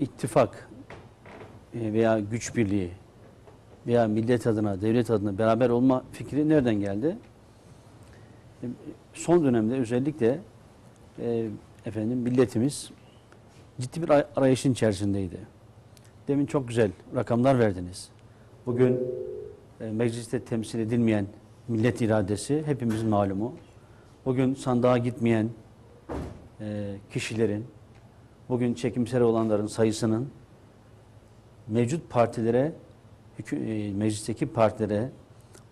ittifak e, veya güç birliği veya millet adına, devlet adına beraber olma fikri nereden geldi? E, Son dönemde özellikle e, efendim milletimiz ciddi bir ar- arayışın içerisindeydi. Demin çok güzel rakamlar verdiniz. Bugün mecliste temsil edilmeyen millet iradesi hepimizin malumu. Bugün sandığa gitmeyen kişilerin, bugün çekimsel olanların sayısının mevcut partilere, e, meclisteki partilere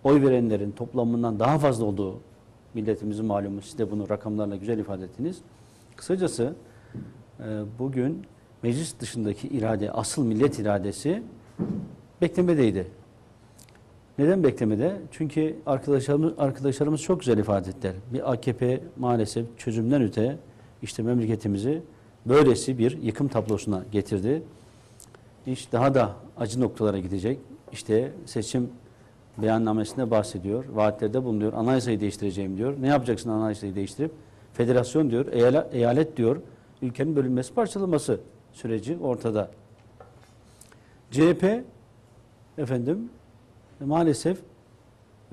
oy verenlerin toplamından daha fazla olduğu milletimizin malumu. Siz de bunu rakamlarla güzel ifade ettiniz. Kısacası e, bugün meclis dışındaki irade, asıl millet iradesi beklemedeydi. Neden beklemede? Çünkü arkadaşlarımız, arkadaşlarımız çok güzel ifade ettiler. Bir AKP maalesef çözümden öte işte memleketimizi böylesi bir yıkım tablosuna getirdi. İş daha da acı noktalara gidecek. İşte seçim beyannamesinde bahsediyor. Vaatlerde bulunuyor. Anayasayı değiştireceğim diyor. Ne yapacaksın anayasayı değiştirip? Federasyon diyor, eyalet diyor. Ülkenin bölünmesi, parçalanması süreci ortada. CHP efendim maalesef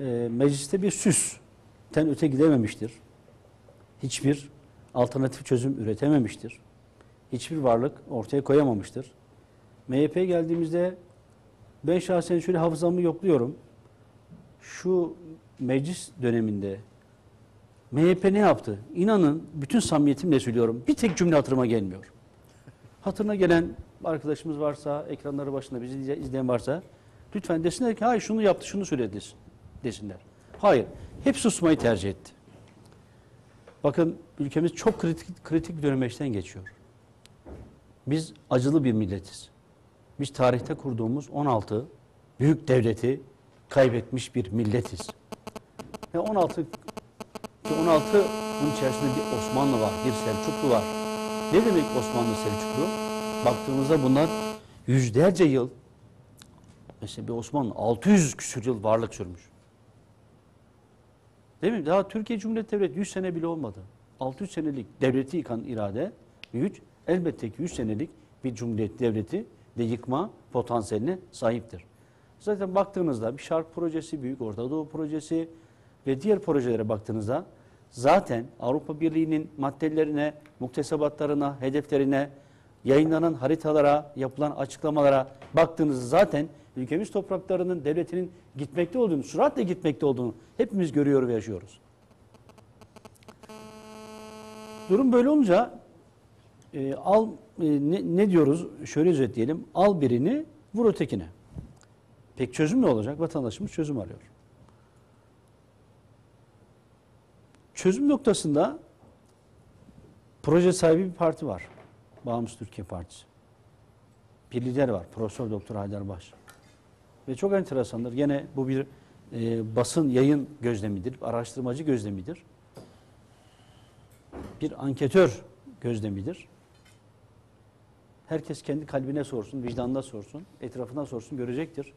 e, mecliste bir süsten öte gidememiştir. Hiçbir alternatif çözüm üretememiştir. Hiçbir varlık ortaya koyamamıştır. MHP geldiğimizde ben şahsen şöyle hafızamı yokluyorum. Şu meclis döneminde MHP ne yaptı? İnanın bütün samimiyetimle söylüyorum. Bir tek cümle hatırıma gelmiyor. Hatırına gelen arkadaşımız varsa, ekranları başında bizi izle- izleyen varsa lütfen desinler ki hayır şunu yaptı, şunu söyledi desin- desinler. Hayır. Hep susmayı tercih etti. Bakın ülkemiz çok kritik, kritik bir dönemeçten geçiyor. Biz acılı bir milletiz. Biz tarihte kurduğumuz 16 büyük devleti kaybetmiş bir milletiz. Ve 16 ki 16 bunun içerisinde bir Osmanlı var, bir Selçuklu var. Ne demek Osmanlı Selçuklu? Baktığımızda bunlar yüzlerce yıl mesela bir Osmanlı 600 küsur yıl varlık sürmüş. Değil mi? Daha Türkiye Cumhuriyeti Devleti 100 sene bile olmadı. 600 senelik devleti yıkan irade, güç elbette ki 100 senelik bir cumhuriyet devleti de yıkma potansiyeline sahiptir. Zaten baktığınızda bir şark projesi, Büyük Orta Doğu projesi ve diğer projelere baktığınızda zaten Avrupa Birliği'nin maddelerine, muktesebatlarına, hedeflerine, yayınlanan haritalara, yapılan açıklamalara baktığınızda zaten ülkemiz topraklarının, devletinin gitmekte olduğunu, süratle gitmekte olduğunu hepimiz görüyor ve yaşıyoruz. Durum böyle olunca e, al e, ne, ne diyoruz? Şöyle özetleyelim. Al birini, vur ötekine. Peki çözüm ne olacak? Vatandaşımız çözüm arıyor. Çözüm noktasında proje sahibi bir parti var. Bağımsız Türkiye Partisi. Bir lider var. Profesör Doktor Haydar Baş. Ve çok enteresandır. Gene bu bir e, basın yayın gözlemidir. Araştırmacı gözlemidir. Bir anketör gözlemidir. Herkes kendi kalbine sorsun, vicdanına sorsun, etrafına sorsun görecektir.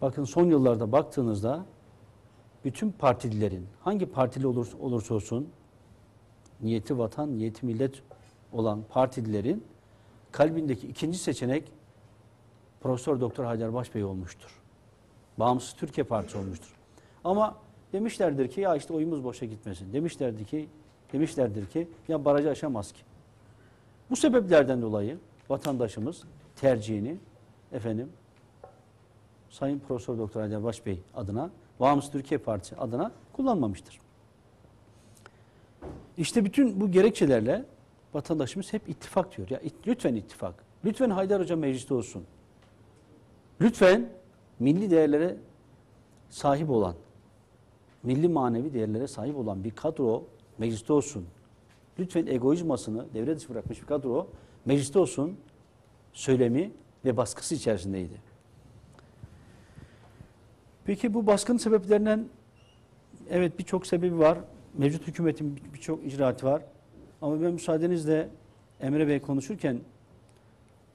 Bakın son yıllarda baktığınızda bütün partililerin hangi partili olursa, olursa olsun niyeti vatan, niyeti millet olan partililerin kalbindeki ikinci seçenek Profesör Doktor Haydar Başbey olmuştur. Bağımsız Türkiye Partisi olmuştur. Ama demişlerdir ki ya işte oyumuz boşa gitmesin. Demişlerdi ki demişlerdir ki ya barajı aşamaz ki. Bu sebeplerden dolayı vatandaşımız tercihini efendim Sayın Profesör Doktor Haydar Başbey adına Bağımsız Türkiye Partisi adına kullanmamıştır. İşte bütün bu gerekçelerle vatandaşımız hep ittifak diyor. Ya it- lütfen ittifak. Lütfen Haydar Hoca mecliste olsun. Lütfen milli değerlere sahip olan, milli manevi değerlere sahip olan bir kadro mecliste olsun. Lütfen egoizmasını devre dışı bırakmış bir kadro mecliste olsun söylemi ve baskısı içerisindeydi. Peki bu baskının sebeplerinden evet birçok sebebi var. Mevcut hükümetin bir- birçok icraatı var. Ama ben müsaadenizle Emre Bey konuşurken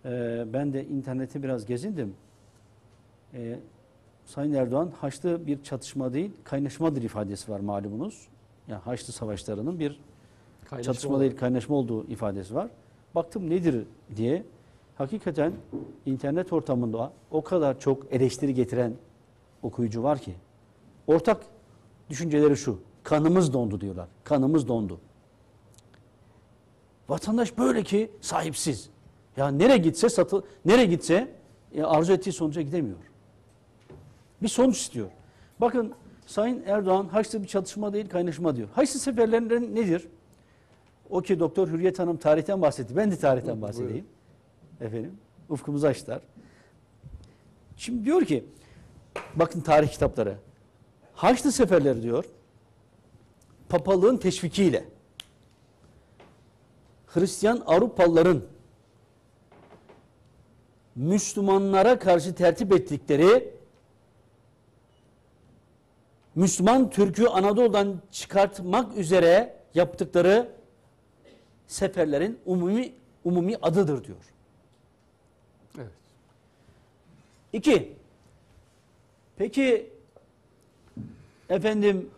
e, ben de internete biraz gezindim. E, Sayın Erdoğan Haçlı bir çatışma değil, kaynaşmadır ifadesi var malumunuz. Yani Haçlı savaşlarının bir Kaynaşma çatışma değil, kaynaşma olduğu ifadesi var. baktım nedir diye. Hakikaten internet ortamında o kadar çok eleştiri getiren okuyucu var ki. Ortak düşünceleri şu. Kanımız dondu diyorlar. Kanımız dondu. Vatandaş böyle ki sahipsiz. Ya nereye gitse satı, nereye gitse e, arzu ettiği sonuca gidemiyor. Bir sonuç istiyor. Bakın Sayın Erdoğan Haçlı bir çatışma değil kaynaşma diyor. Haçlı seferlerinde nedir? O ki Doktor Hürriyet Hanım tarihten bahsetti. Ben de tarihten bahsedeyim. Efendim ufkumuzu açtılar. Şimdi diyor ki bakın tarih kitapları. Haçlı seferleri diyor papalığın teşvikiyle Hristiyan Avrupalıların Müslümanlara karşı tertip ettikleri Müslüman Türk'ü Anadolu'dan çıkartmak üzere yaptıkları seferlerin umumi umumi adıdır diyor. Evet. İki, peki efendim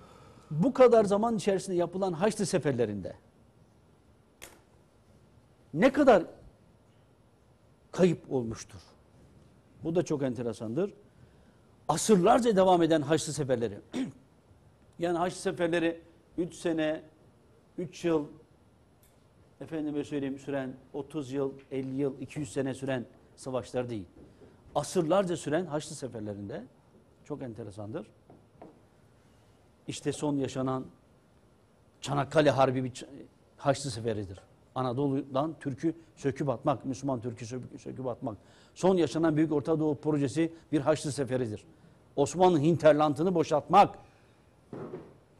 bu kadar zaman içerisinde yapılan Haçlı seferlerinde ne kadar kayıp olmuştur? Bu da çok enteresandır. Asırlarca devam eden Haçlı seferleri. yani Haçlı seferleri 3 sene, 3 yıl, efendime söyleyeyim süren 30 yıl, 50 yıl, 200 sene süren savaşlar değil. Asırlarca süren Haçlı seferlerinde çok enteresandır. İşte son yaşanan Çanakkale Harbi bir Haçlı seferidir. Anadolu'dan Türk'ü söküp atmak, Müslüman Türk'ü sö- söküp atmak. Son yaşanan Büyük Orta Doğu projesi bir Haçlı seferidir. Osmanlı hinterlandını boşaltmak,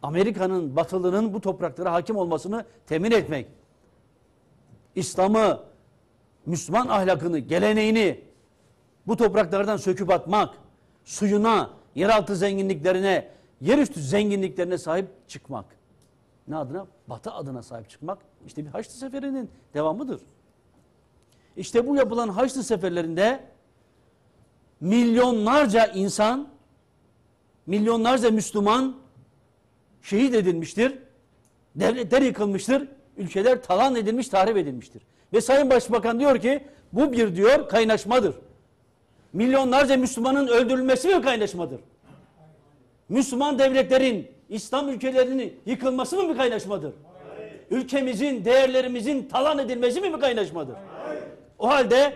Amerika'nın, Batılı'nın bu topraklara hakim olmasını temin etmek, İslam'ı, Müslüman ahlakını, geleneğini bu topraklardan söküp atmak, suyuna, yeraltı zenginliklerine, yerüstü zenginliklerine sahip çıkmak. Ne adına? Batı adına sahip çıkmak. İşte bir Haçlı Seferi'nin devamıdır. İşte bu yapılan Haçlı Seferlerinde milyonlarca insan, milyonlarca Müslüman şehit edilmiştir. Devletler yıkılmıştır. Ülkeler talan edilmiş, tahrip edilmiştir. Ve Sayın Başbakan diyor ki bu bir diyor kaynaşmadır. Milyonlarca Müslümanın öldürülmesi mi kaynaşmadır? Müslüman devletlerin, İslam ülkelerinin yıkılması mı bir kaynaşmadır? Ülkemizin, değerlerimizin talan edilmesi mi bir kaynaşmadır? O halde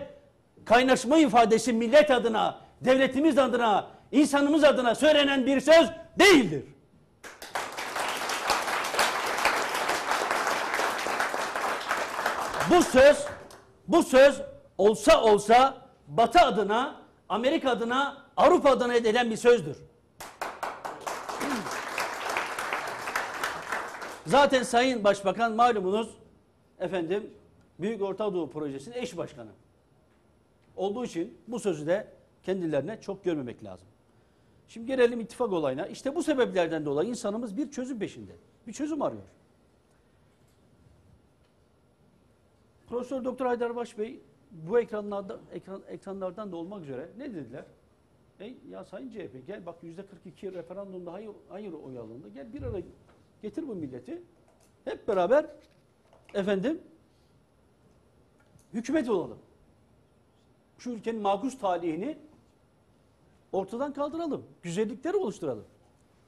kaynaşma ifadesi millet adına, devletimiz adına, insanımız adına söylenen bir söz değildir. Bu söz, bu söz olsa olsa Batı adına, Amerika adına, Avrupa adına edilen bir sözdür. Zaten Sayın Başbakan malumunuz efendim Büyük Orta Doğu Projesi'nin eş başkanı. Olduğu için bu sözü de kendilerine çok görmemek lazım. Şimdi gelelim ittifak olayına. İşte bu sebeplerden dolayı insanımız bir çözüm peşinde. Bir çözüm arıyor. Profesör Doktor Haydar Baş Bey bu ekranlarda, ekran, ekranlardan da olmak üzere ne dediler? Ey ya Sayın CHP gel bak yüzde 42 referandumda hayır, hayır oy alındı. Gel bir ara getir bu milleti. Hep beraber efendim hükümet olalım. Şu ülkenin makus talihini ortadan kaldıralım. Güzellikleri oluşturalım.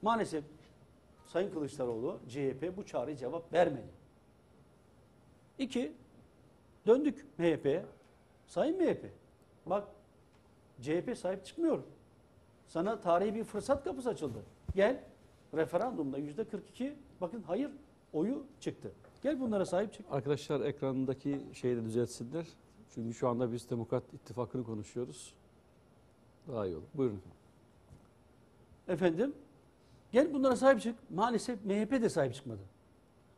Maalesef Sayın Kılıçdaroğlu CHP bu çağrıya cevap vermedi. İki, döndük MHP'ye. Sayın MHP, bak CHP sahip çıkmıyor. Sana tarihi bir fırsat kapısı açıldı. Gel, referandumda yüzde 42, bakın hayır oyu çıktı. Gel bunlara sahip çık. Arkadaşlar ekranındaki şeyi de düzeltsinler. Çünkü şu anda biz Demokrat İttifakı'nı konuşuyoruz. Daha iyi olur. Buyurun. Efendim, gel bunlara sahip çık. Maalesef MHP de sahip çıkmadı.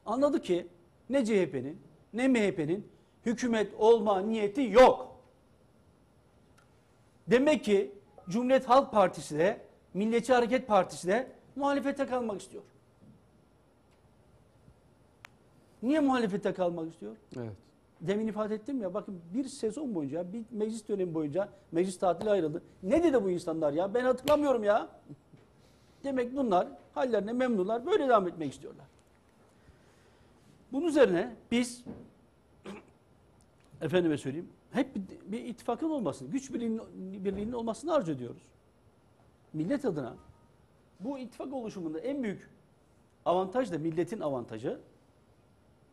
Anladı ki ne CHP'nin ne MHP'nin hükümet olma niyeti yok. Demek ki Cumhuriyet Halk Partisi de Milliyetçi Hareket Partisi de muhalefete kalmak istiyor. Niye muhalefete kalmak istiyor? Evet. Demin ifade ettim ya bakın bir sezon boyunca bir meclis dönemi boyunca meclis tatili ayrıldı. Ne dedi bu insanlar ya? Ben hatırlamıyorum ya. Demek bunlar hallerine memnunlar böyle devam etmek istiyorlar. Bunun üzerine biz efendime söyleyeyim hep bir, ittifakın olmasını, güç birliğinin, birliğinin olmasını arzu ediyoruz. Millet adına bu ittifak oluşumunda en büyük avantaj da milletin avantajı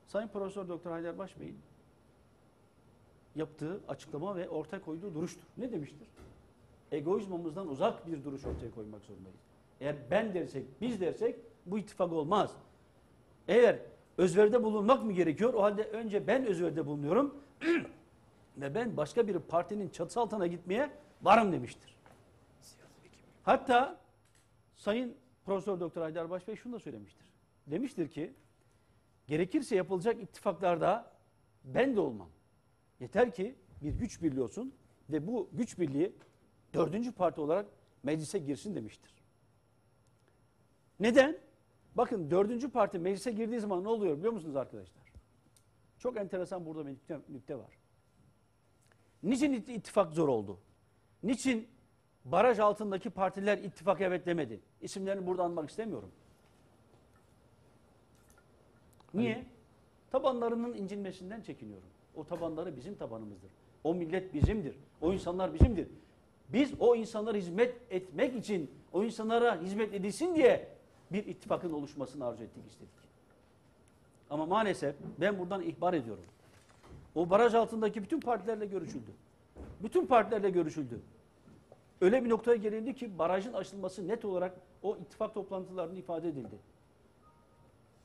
Sayın Profesör Doktor Haydar Baş Bey'in yaptığı açıklama ve ortaya koyduğu duruştur. Ne demiştir? Egoizmamızdan uzak bir duruş ortaya koymak zorundayız. Eğer ben dersek, biz dersek bu ittifak olmaz. Eğer özverde bulunmak mı gerekiyor? O halde önce ben özverde bulunuyorum ve ben başka bir partinin çatısı altına gitmeye varım demiştir. Hatta Sayın Profesör Doktor Haydar Baş Bey şunu da söylemiştir. Demiştir ki gerekirse yapılacak ittifaklarda ben de olmam. Yeter ki bir güç birliği olsun ve bu güç birliği dördüncü parti olarak meclise girsin demiştir. Neden? Bakın dördüncü parti meclise girdiği zaman ne oluyor biliyor musunuz arkadaşlar? Çok enteresan burada bir nükte, nükte var. Niçin it- ittifak zor oldu? Niçin baraj altındaki partiler ittifak evet demedi? İsimlerini burada anmak istemiyorum. Niye? Tabanlarının incinmesinden çekiniyorum. O tabanları bizim tabanımızdır. O millet bizimdir. O insanlar bizimdir. Biz o insanlara hizmet etmek için, o insanlara hizmet edilsin diye bir ittifakın oluşmasını arzu ettik, istedik. Ama maalesef ben buradan ihbar ediyorum. O baraj altındaki bütün partilerle görüşüldü. Bütün partilerle görüşüldü. Öyle bir noktaya gelindi ki barajın açılması net olarak o ittifak toplantılarında ifade edildi.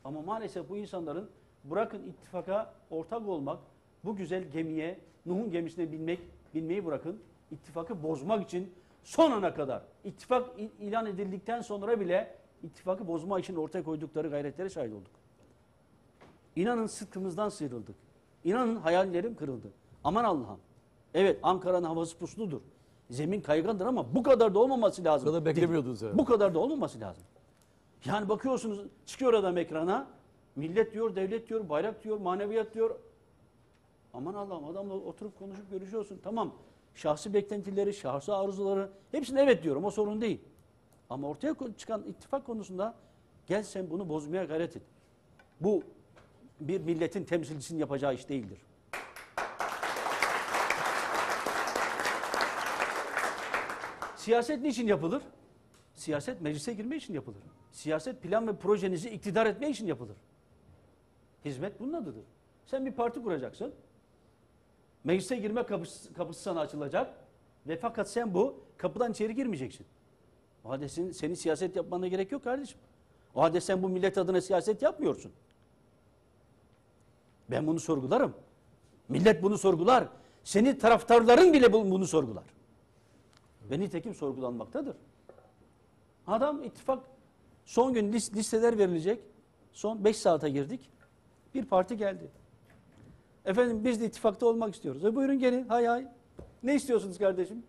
Ama maalesef bu insanların bırakın ittifaka ortak olmak, bu güzel gemiye, Nuh'un gemisine binmek, binmeyi bırakın, ittifakı bozmak için son ana kadar, ittifak il- ilan edildikten sonra bile ittifakı bozma için ortaya koydukları gayretlere şahit olduk. İnanın sıtkımızdan sıyrıldık. İnanın hayallerim kırıldı. Aman Allah'ım. Evet Ankara'nın havası pusludur. Zemin kaygandır ama bu kadar da olmaması lazım. Bu kadar beklemiyordunuz herhalde. Bu kadar da olmaması lazım. Yani bakıyorsunuz çıkıyor adam ekrana. Millet diyor, devlet diyor, bayrak diyor, maneviyat diyor. Aman Allah'ım adamla oturup konuşup görüşüyorsun. Tamam şahsi beklentileri, şahsi arzuları hepsine evet diyorum o sorun değil. Ama ortaya çıkan ittifak konusunda gel sen bunu bozmaya gayret et. Bu bir milletin temsilcisinin yapacağı iş değildir. Siyaset niçin yapılır? Siyaset meclise girme için yapılır. Siyaset plan ve projenizi iktidar etme için yapılır. Hizmet bunun adıdır. Sen bir parti kuracaksın. Meclise girme kapısı, kapısı sana açılacak. Ve fakat sen bu kapıdan içeri girmeyeceksin. O halde senin, senin siyaset yapmana gerek yok kardeşim. O halde sen bu millet adına siyaset yapmıyorsun. Ben bunu sorgularım. Millet bunu sorgular. Senin taraftarların bile bu- bunu sorgular. Ve nitekim sorgulanmaktadır. Adam ittifak son gün lis- listeler verilecek. Son 5 saate girdik. Bir parti geldi. Efendim biz de ittifakta olmak istiyoruz. E buyurun gelin. Hay hay. Ne istiyorsunuz kardeşim?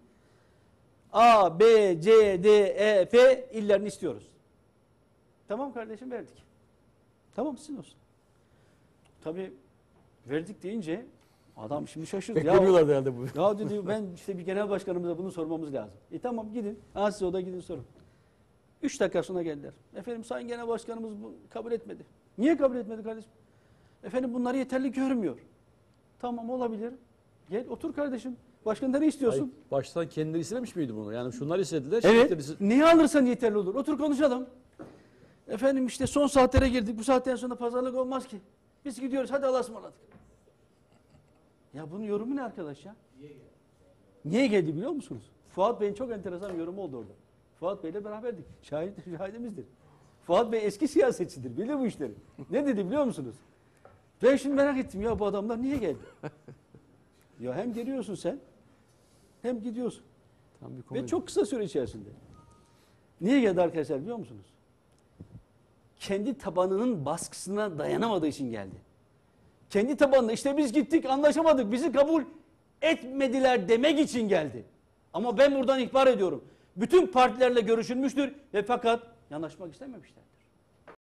A, B, C, D, E, F illerini istiyoruz. Tamam kardeşim verdik. Tamam sizin olsun. Tabii verdik deyince adam şimdi şaşırdı. Ya, Beklemiyorlardı herhalde bu. ya dedi ben işte bir genel başkanımıza bunu sormamız lazım. E tamam gidin. Ha siz o da gidin sorun. Üç dakika sonra geldiler. Efendim sayın genel başkanımız bu kabul etmedi. Niye kabul etmedi kardeşim? Efendim bunları yeterli görmüyor. Tamam olabilir. Gel otur kardeşim. Başkan ne istiyorsun? Hayır, baştan kendileri istemiş miydi bunu? Yani şunlar istediler. Evet. şirketleri- Neyi alırsan yeterli olur. Otur konuşalım. Efendim işte son saatlere girdik. Bu saatten sonra pazarlık olmaz ki. Biz gidiyoruz. Hadi Allah'a ısmarladık. Ya bunun yorumu ne arkadaş ya? Niye geldi biliyor musunuz? Fuat Bey'in çok enteresan bir yorumu oldu orada. Fuat Bey'le beraberdik. Şahit, şahidimizdir. Fuat Bey eski siyasetçidir. Bilir bu işleri. Ne dedi biliyor musunuz? Ben şimdi merak ettim ya bu adamlar niye geldi? ya hem geliyorsun sen hem gidiyorsun. Tam bir Ve komedi. çok kısa süre içerisinde. Niye geldi arkadaşlar biliyor musunuz? Kendi tabanının baskısına dayanamadığı için geldi. Kendi tabanına işte biz gittik anlaşamadık bizi kabul etmediler demek için geldi. Ama ben buradan ihbar ediyorum. Bütün partilerle görüşülmüştür ve fakat yanaşmak istememişler.